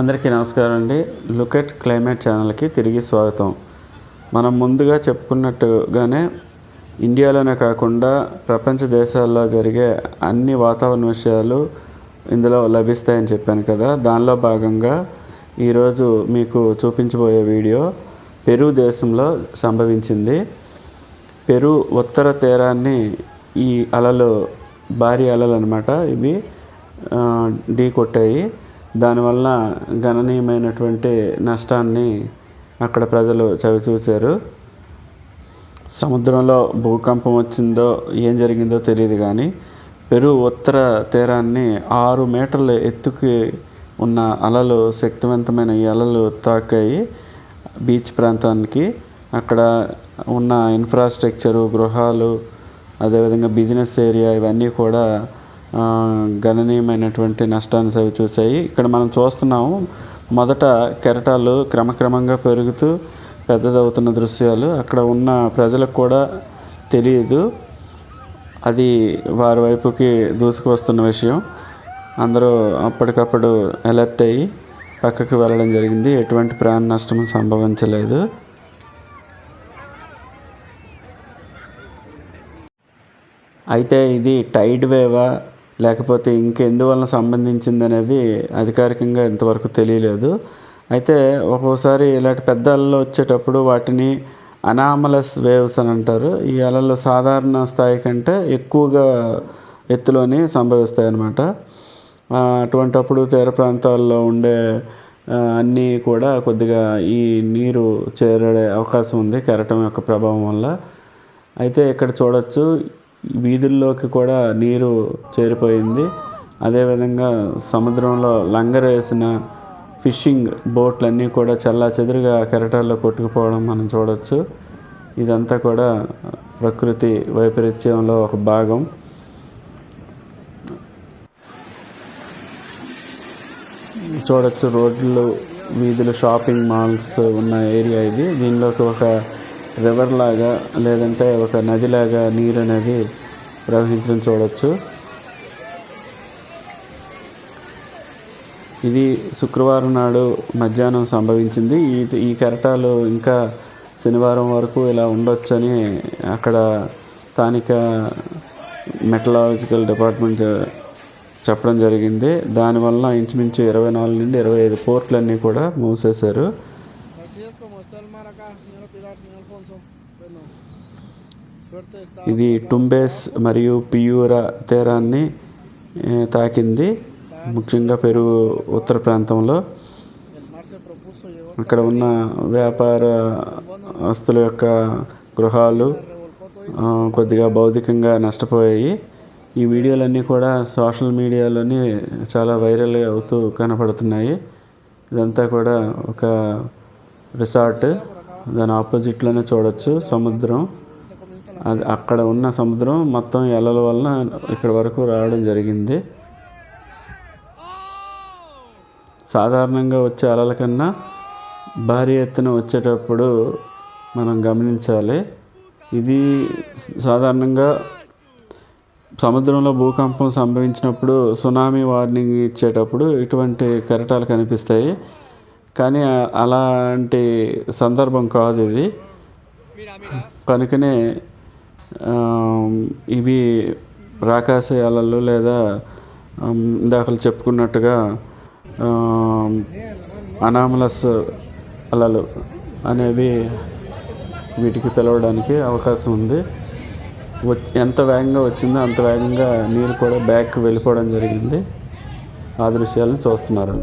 అందరికీ నమస్కారం అండి. లుకెట్ క్లైమేట్ ఛానల్కి తిరిగి స్వాగతం. మనం ముందుగా చెప్పుకున్నట్టుగానే ఇండియాలోనే కాకుండా ప్రపంచ దేశాల్లో జరిగే అన్ని వాతావరణ విషయాలు ఇందులో లభిస్తాయని చెప్పాను కదా. దానిలో భాగంగా ఈరోజు మీకు చూపించబోయే వీడియో పెరు దేశంలో సంభవించింది. పెరు ఉత్తర తీరాన్ని ఈ అలలు భారీ అలలు అనమాట ఇవి ఢీ కొట్టాయి. దానివల్ల గణనీయమైనటువంటి నష్టాన్ని అక్కడ ప్రజలు చవిచూశారు. సముద్రంలో భూకంపం వచ్చిందో ఏం జరిగిందో తెలియదు కానీ పెరు ఉత్తర తీరాన్ని ఆరు మీటర్ల ఎత్తుకి ఉన్న అలలు శక్తివంతమైన ఈ అలలు తాకాయి బీచ్ ప్రాంతానికి. అక్కడ ఉన్న ఇన్ఫ్రాస్ట్రక్చరు గృహాలు అదేవిధంగా బిజినెస్ ఏరియా ఇవన్నీ కూడా గణనీయమైనటువంటి నష్టాన్ని చవి చూసాయి ఇక్కడ మనం చూస్తున్నాము మొదట కెరటాలు క్రమక్రమంగా పెరుగుతూ పెద్దదవుతున్న దృశ్యాలు. అక్కడ ఉన్న ప్రజలకు కూడా తెలియదు. అది వారి వైపుకి దూసుకువస్తున్న విషయం. అందరూ అప్పటికప్పుడు అలర్ట్ అయ్యి పక్కకు వెళ్ళడం జరిగింది. ఎటువంటి ప్రాణ నష్టం సంభవించలేదు. అయితే ఇది టైడ్ వేవా? లేకపోతే ఇంకెందువలన సంబంధించింది అనేది అధికారికంగా ఇంతవరకు తెలియలేదు. అయితే ఒక్కోసారి ఇలాంటి పెద్ద అలలు వచ్చేటప్పుడు వాటిని అనామలస్ వేవ్స్ అని అంటారు. ఈ అలలు సాధారణ స్థాయి కంటే ఎక్కువగా ఎత్తులోని సంభవిస్తాయన్నమాట. అటువంటప్పుడు తీర ప్రాంతాల్లో ఉండే అన్నీ కూడా కొద్దిగా ఈ నీరు చేరే అవకాశం ఉంది కెరటం యొక్క ప్రభావం వల్ల. అయితే ఇక్కడ చూడొచ్చు వీధుల్లోకి కూడా నీరు చేరిపోయింది. అదేవిధంగా సముద్రంలో లంగర్ వేసిన ఫిషింగ్ బోట్లన్నీ కూడా చల్లా చెదురుగా కెరటాల్లో కొట్టుకుపోవడం మనం చూడవచ్చు ఇదంతా కూడా ప్రకృతి వైపరీత్యంలో ఒక భాగం. చూడొచ్చు రోడ్లు వీధులు షాపింగ్ మాల్స్ ఉన్న ఏరియా ఇది. దీనిలోకి ఒక రివర్ లాగా లేదంటే ఒక నదిలాగా నీరు అనేది ప్రవహించడం చూడవచ్చు ఇది శుక్రవారం నాడు మధ్యాహ్నం సంభవించింది. ఈ ఈ కెరటాలు ఇంకా శనివారం వరకు ఇలా ఉండొచ్చని అక్కడ స్థానిక మెటలాజికల్ డిపార్ట్మెంట్ చెప్పడం జరిగింది. దానివల్ల ఇంచుమించు ఇరవై నాలుగు నుండి ఇరవై ఐదు పోర్ట్లన్నీ కూడా మూసేశారు. Como está el mar acá, señora Pilar, señor Alfonso. Bueno, suerte está. ఇది టుంబేస్ మరియు పియూరా తీరాన్ని తాకింది ముఖ్యంగా పెరుగు ఉత్తర ప్రాంతంలో అక్కడ ఉన్న వ్యాపార ఆస్తుల యొక్క గృహాలు కొద్దిగా భౌతికంగా నష్టపోయాయి ఈ వీడియోలన్నీ కూడా సోషల్ మీడియాలోని చాలా వైరల్ అవుతూ కనపడుతున్నాయి ఇదంతా కూడా ఒక రిసార్ట్. దాని ఆపోజిట్లోనే చూడొచ్చు సముద్రం. అది అక్కడ ఉన్న సముద్రం మొత్తం ఎలల వలన ఇక్కడ వరకు రావడం జరిగింది. సాధారణంగా వచ్చే అలల కన్నా భారీ ఎత్తున వచ్చేటప్పుడు మనం గమనించాలి. ఇది సాధారణంగా సముద్రంలో భూకంపం సంభవించినప్పుడు సునామీ వార్నింగ్ ఇచ్చేటప్పుడు ఇటువంటి కెరటాలు కనిపిస్తాయి. కానీ అలాంటి సందర్భం కాదు ఇది. కనుకనే ఇవి రాకాశ అలలు లేదా ఆమ్, ఇందాకలు చెప్పుకున్నట్టుగా అనామలస్ అలలు అనేవి వీటికి పిలవడానికి అవకాశం ఉంది. ఎంత వేగంగా వచ్చిందో అంత వేగంగా నీరు కూడా బ్యాక్ వెళ్ళిపోవడం జరిగింది. ఆ దృశ్యాలను చూస్తున్నారు.